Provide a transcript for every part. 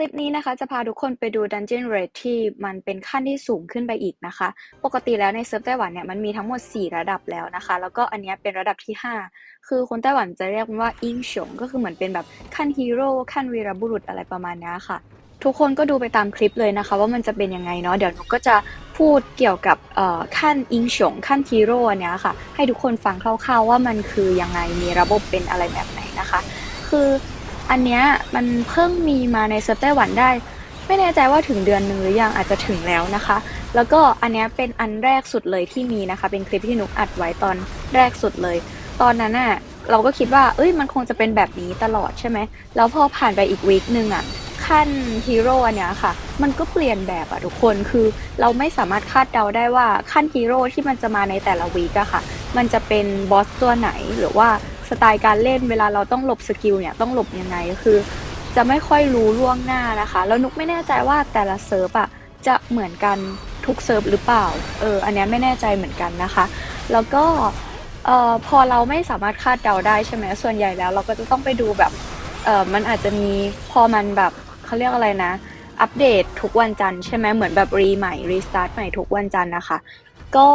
คลิปนี้นะคะจะพาทุกคนไปดู Dungeon Rate ที่มันเป็นขั้นที่สูงขึ้นไปอีกนะคะ ปกติแล้วในเซิร์ฟไต้หวันเนี่ยมันมีทั้งหมด 4 ระดับแล้วนะคะ แล้วก็อันเนี้ยเป็นระดับที่ 5 คือคนไต้หวันจะเรียกมันว่าอิงฉงก็คือเหมือนเป็นแบบขั้นฮีโร่ขั้นวีรบุรุษอะไรประมาณนี้ค่ะ ทุกคนก็ดูไปตามคลิปเลยนะคะ ว่ามันจะเป็นยังไงเนาะเดี๋ยวหนูก็จะพูดเกี่ยวกับขั้นอิงฉงขั้นฮีโร่อันเนี้ยค่ะ ให้ทุกคนฟังคร่าวๆว่ามันคือยังไงมีระบบเป็นอะไรแบบไหนนะคะ คือ อันเนี้ยมันเพิ่งมีมาในเซิร์ฟไต้หวันได้ ไม่แน่ใจว่าถึงเดือนหนึ่งหรือยังอาจจะถึงแล้วนะคะ แล้วก็อันเนี้ยเป็นอันแรกสุดเลยที่มีนะคะ เป็นคลิปที่นุกอัดไว้ตอนแรกสุดเลย ตอนนั้นน่ะเราก็คิดว่า เอ้ยมันคงจะเป็นแบบนี้ตลอดใช่ไหมแล้วพอผ่านไปอีกวีคหนึ่งอะขั้นฮีโร่อันเนี้ยค่ะ มันก็เปลี่ยนแบบอะทุกคนคือเราไม่สามารถคาดเดาได้ว่าขั้นฮีโร่ที่มันจะมาในแต่ละวีคอะค่ะ มันจะเป็นบอสตัวไหนหรือว่า สไตล์การเล่นเวลาเราต้องหลบสกิลเนี่ยต้องหลบยังไงคือ จะไม่ค่อยรู้ล่วงหน้านะคะ แล้วนุกไม่แน่ใจว่าแต่ละเซิร์ฟอะจะเหมือนกันทุกเซิร์ฟหรือเปล่าเอออันนี้ไม่แน่ใจเหมือนกันนะคะ แล้วก็เอ่อพอเราไม่สามารถคาดเดาได้ใช่ไหมส่วนใหญ่แล้ว เราก็จะต้องไปดูแบบเออมันอาจจะมีพอมันแบบเขาเรียกอะไรนะอัปเดตทุกวันจันทร์ใช่ไหมเหมือนแบบรีใหม่รีสตาร์ทใหม่ทุกวันจันทร์นะคะ ก็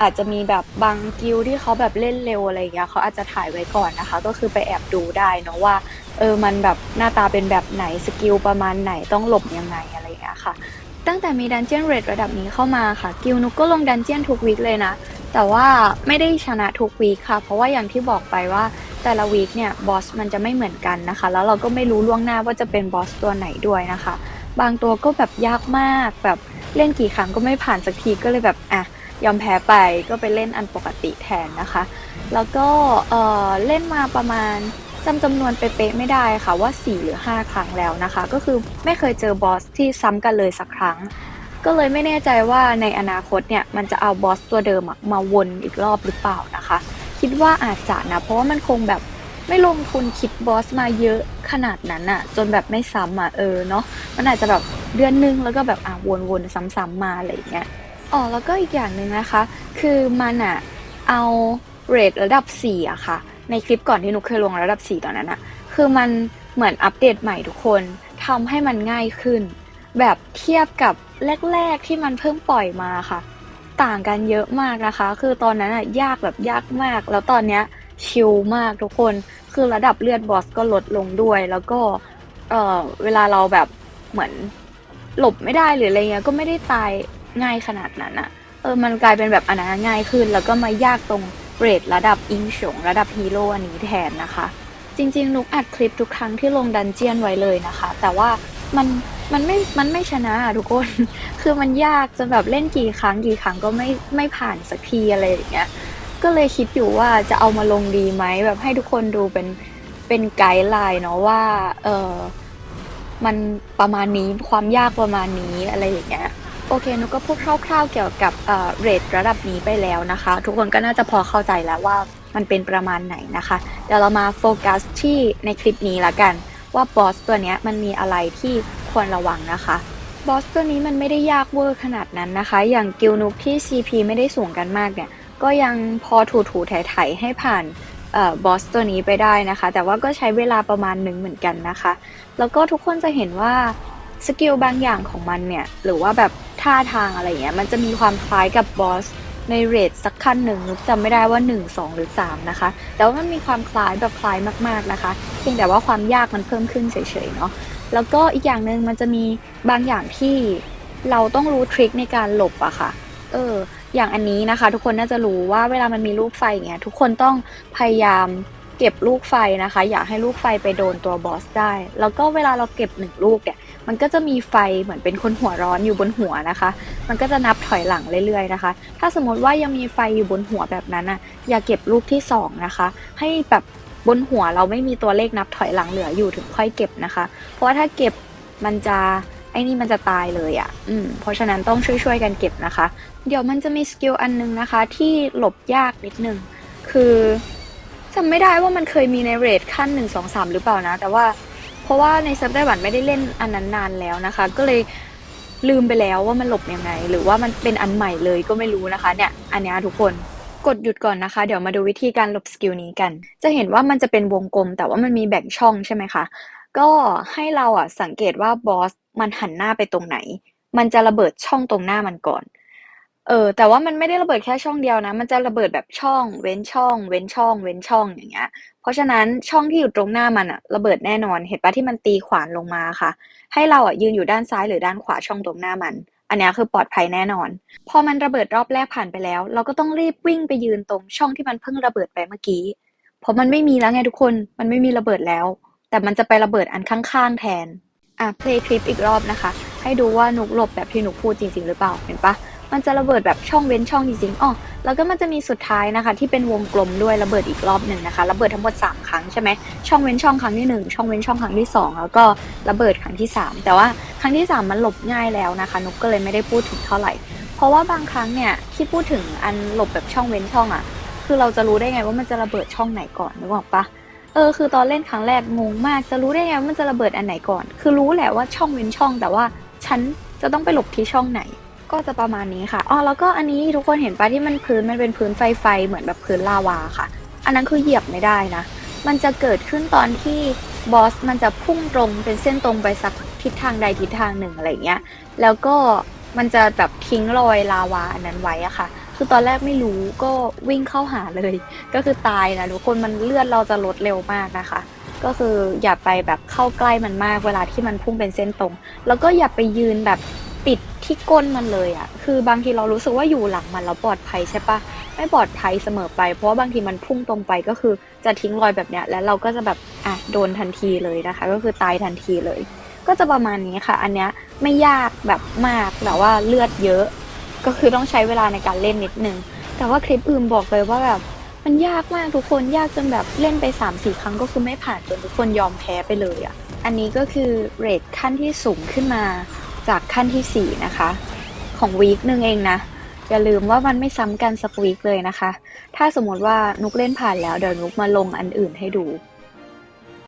อาจจะมีแบบบางกิลที่เขาแบบเล่นเร็วอะไรอย่างเงี้ยเขาอาจจะถ่ายไว้ก่อนนะคะ ก็คือไปแอบดูได้เนาะว่าเออมันแบบหน้าตาเป็นแบบไหนสกิลประมาณไหนต้องหลบยังไงอะไรอย่างเงี้ยค่ะ ตั้งแต่มีดันเจียนเรทระดับนี้เข้ามาค่ะ กิลนุกก็ลงดันเจียนทุกวีคเลยนะ แต่ว่าไม่ได้ชนะทุกวีคค่ะ เพราะว่าอย่างที่บอกไปว่าแต่ละวีคเนี่ยบอสมันจะไม่เหมือนกันนะคะ แล้วเราก็ไม่รู้ล่วงหน้าว่าจะเป็นบอสตัวไหนด้วยนะคะ บางตัวก็แบบยากมากแบบเล่นกี่ครั้งก็ไม่ผ่านสักทีก็เลยแบบอะ ยอมแพ้ไปก็ไปเล่นอันปกติแทนนะคะ แล้วก็เออเล่นมาประมาณจำจำนวนเป๊ะๆไม่ได้ค่ะว่า 4 หรือ 5 ครั้งแล้วนะคะ ก็คือไม่เคยเจอบอสที่ซ้ำกันเลยสักครั้ง ก็เลยไม่แน่ใจว่าในอนาคตเนี่ยมันจะเอาบอสตัวเดิมมาวนอีกรอบหรือเปล่านะคะ คิดว่าอาจจะนะ เพราะว่ามันคงแบบไม่ลงทุนคิดบอสมาเยอะขนาดนั้นอะจนแบบไม่ซ้ำอะเออเนาะมันอาจจะแบบเดือนนึงแล้วก็แบบอะวนๆซ้ำๆมาอะไรอย่างเงี้ย อ๋อแล้วก็อีกอย่างหนึ่งนะคะ คือมันอะเอาเรทระดับ4อะค่ะ ในคลิปก่อนที่นุกเคยลงระดับ 4 ตอนนั้นอะคือมันเหมือนอัปเดตใหม่ทุกคนทำให้มันง่ายขึ้น แบบเทียบกับแรกๆที่มันเพิ่งปล่อยมาค่ะ ต่างกันเยอะมากนะคะ คือตอนนั้นอะยากแบบยากมาก แล้วตอนเนี้ยชิลมากทุกคน คือระดับเลือดบอสก็ลดลงด้วย แล้วก็เออเวลาเราแบบเหมือนหลบไม่ได้หรืออะไรเงี้ยก็ไม่ได้ตาย ง่ายขนาดนั้นอะเออมันกลายเป็นแบบอันนั้นง่ายขึ้น แล้วก็มายากตรงเรทระดับอิงฉงระดับฮีโร่อันนี้แทนนะคะ จริง ๆ นุกอัดคลิปทุกครั้งที่ลงดันเจียนไว้เลยนะคะ แต่ว่ามันมันไม่ มันไม่ชนะอะทุกคน คือมันยากจนแบบเล่นกี่ครั้งกี่ครั้งก็ไม่ไม่ผ่านสักทีอะไรอย่างเงี้ย ก็เลยคิดอยู่ว่าจะเอามาลงดีไหมแบบให้ทุกคนดูเป็นเป็นไกด์ไลน์เนาะว่าเออมันประมาณนี้ความยากประมาณนี้อะไรอย่างเงี้ย อเคนุก็พูดคร่าวๆเกี่ยวกับเรทระดับนี้ไปแล้วนะคะ ทุกคนก็น่าจะพอเข้าใจแล้วว่ามันเป็นประมาณไหนนะคะเดี๋ยวเรามาโฟกัสที่ในคลิปนี้ละกัน ว่าบอสตัวนี้มันมีอะไรที่ควรระวังนะคะบอสตัวนี้มันไม่ได้ยากเวอร์ขนาดนั้นนะคะ อย่างกิลนุกที่ CP ไม่ได้สูงกันมากเนี่ย ก็ยังพอถูถูๆไถๆให้ผ่านออบอสตัวนี้ไปได้นะคะ แต่ว่าก็ใช้เวลาประมาณหนึ่งเหมือนกันนะคะ แล้วก็ทุกคนจะเห็นว่า สกิลบางอย่างของมันเนี่ย หรือว่าแบบท่าทางอะไรเงี้ย มันจะมีความคล้ายกับบอสในเรทสักขั้นหนึ่งนุกจำไม่ได้ว่า 1 2 หรือ 3 นะคะ แต่ว่ามันมีความคล้ายแบบคล้ายมากๆนะคะ เพียงแต่ว่าความยากมันเพิ่มขึ้นเฉยๆเนาะ แล้วก็อีกอย่างหนึ่งมันจะมีบางอย่างที่เราต้องรู้ทริคในการหลบอะค่ะ เออ อย่างอันนี้นะคะ ทุกคนน่าจะรู้ว่าเวลามันมีลูกไฟเงี้ยทุกคนต้องพยายามเก็บลูกไฟนะคะ อย่าให้ลูกไฟไปโดนตัวบอสได้ แล้วก็เวลาเราเก็บหนึ่งลูกเนี่ย มันก็จะมีไฟเหมือนเป็นคนหัวร้อนอยู่บนหัวนะคะ มันก็จะนับถอยหลังเรื่อยๆนะคะ ถ้าสมมติว่ายังมีไฟอยู่บนหัวแบบนั้นอะ อย่าเก็บลูกที่สองนะคะ ให้แบบบนหัวเราไม่มีตัวเลขนับถอยหลังเหลืออยู่ถึงค่อยเก็บนะคะ เพราะว่าถ้าเก็บมันจะไอ้นี่มันจะตายเลยอะ่ะ อืม เพราะฉะนั้นต้องช่วยๆกันเก็บนะคะ เดี๋ยวมันจะมีสกิลอันนึงนะคะ ที่หลบยากนิดนึง คือจำไม่ได้ว่ามันเคยมีในเรทขั้นหนึ่งสองสามหรือเปล่านะ แต่ว่า เพราะว่าในเซิร์ฟไต้หวันไม่ได้เล่นอันนั้นนานแล้วนะคะ ก็เลยลืมไปแล้วว่ามันหลบยังไง หรือว่ามันเป็นอันใหม่เลยก็ไม่รู้นะคะ เนี่ย อันนี้ทุกคนกดหยุดก่อนนะคะ เดี๋ยวมาดูวิธีการหลบสกิลนี้กัน จะเห็นว่ามันจะเป็นวงกลม แต่ว่ามันมีแบ่งช่องใช่ไหมคะ ก็ให้เราอะสังเกตว่าบอสมันหันหน้าไปตรงไหน มันจะระเบิดช่องตรงหน้ามันก่อน เออ แต่ว่ามันไม่ได้ระเบิดแค่ช่องเดียวนะ มันจะระเบิดแบบช่อง เว้นช่อง เว้นช่อง เว้นช่อง อย่างเงี้ย เพราะฉะนั้นช่องที่อยู่ตรงหน้ามันอะระเบิดแน่นอน เห็นปะที่มันตีขวานลงมาค่ะ ให้เราอะยืนอยู่ด้านซ้ายหรือด้านขวาช่องตรงหน้ามัน อันเนี้ยคือปลอดภัยแน่นอน พอมันระเบิดรอบแรกผ่านไปแล้ว เราก็ต้องรีบวิ่งไปยืนตรงช่องที่มันเพิ่งระเบิดไปเมื่อกี้ เพราะมันไม่มีแล้วไงทุกคน มันไม่มีระเบิดแล้ว แต่มันจะไประเบิดอันข้างๆ แทน อะ play คลิปอีกรอบนะคะ ให้ดูว่านุกหลบแบบที่นุกพูดจริง ๆ หรือเปล่า เห็นปะ มันจะระเบิดแบบช่องเว้นช่องจริงๆอ๋อแล้วก็มันจะมีสุดท้ายนะคะ ที่เป็นวงกลมด้วยระเบิดอีกรอบหนึ่งนะคะระเบิดทั้งหมด 3 ครั้งใช่ไหมช่องเว้นช่องครั้งที่ 1 ช่องเว้นช่องครั้งที่ 2 แล้วก็ระเบิดครั้งที่ 3 แต่ว่าครั้งที่ 3 มันหลบง่ายแล้วนะคะนุกก็เลยไม่ได้พูดถึงเท่าไหร่ เพราะว่าบางครั้งเนี่ยที่พูดถึงอันหลบแบบช่องเว้นช่องอะ่ะคือเราจะรู้ได้ไงว่ามันจะระเบิดช่องไหนก่อนนึกออกปะเออคือตอนเล่นครั้งแรกงงมากจะรู้ได้ไงว่ามันจะระเบิดอันไหนก่อน คือรู้แหละว่าช่องเว้นช่อง แต่ว่าฉันจะต้องไปหลบที่ช่องไหน ก็จะประมาณนี้ค่ะอ๋อแล้วก็อันนี้ทุกคนเห็นปะที่มันพื้นมันเป็นพื้นไฟไฟเหมือนแบบพื้นลาวาค่ะ อันนั้นคือเหยียบไม่ได้นะ มันจะเกิดขึ้นตอนที่บอสมันจะพุ่งตรงเป็นเส้นตรงไปสักทิศทางใดทิศทางหนึ่งอะไรเงี้ย แล้วก็มันจะแบบทิ้งรอยลาวาอันนั้นไว้อะค่ะ คือตอนแรกไม่รู้ก็วิ่งเข้าหาเลย ก็คือตายนะทุกคนมันเลือดเราจะลดเร็วมากนะคะ ก็คืออย่าไปแบบเข้าใกล้มันมากเวลาที่มันพุ่งเป็นเส้นตรง แล้วก็อย่าไปยืนแบบ ติดที่ก้นมันเลยอะ่ะคือบางทีเรารู้สึกว่าอยู่หลังมันแล้วปลอดภัยใช่ปะไม่ปลอดภัยเสมอไป เพราะว่าบางทีมันพุ่งตรงไปก็คือจะทิ้งรอยแบบเนี้ย แล้วเราก็จะแบบอะโดนทันทีเลยนะคะ ก็คือตายทันทีเลย ก็จะประมาณนี้ค่ะ อันเนี้ยไม่ยากแบบมากแต่ว่าเลือดเยอะ ก็คือต้องใช้เวลาในการเล่นนิดนึง แต่ว่าคลิปอื่นบอกเลยว่าแบบมันยากมากทุกคนยากจนแบบเล่นไป3ามสี่ครั้งก็คือไม่ผ่านจนทุกคนยอมแพ้ไปเลยอะ่ะ อันนี้ก็คือเรทขั้นที่สูงขึ้นมา จากขั้นที่ 4 นะคะ ของวีคหนึ่งเองนะ อย่าลืมว่ามันไม่ซ้ำกันสักวีคเลยนะคะ ถ้าสมมติว่านุกเล่นผ่านแล้วเดี๋ยวนุกมาลงอันอื่นให้ดู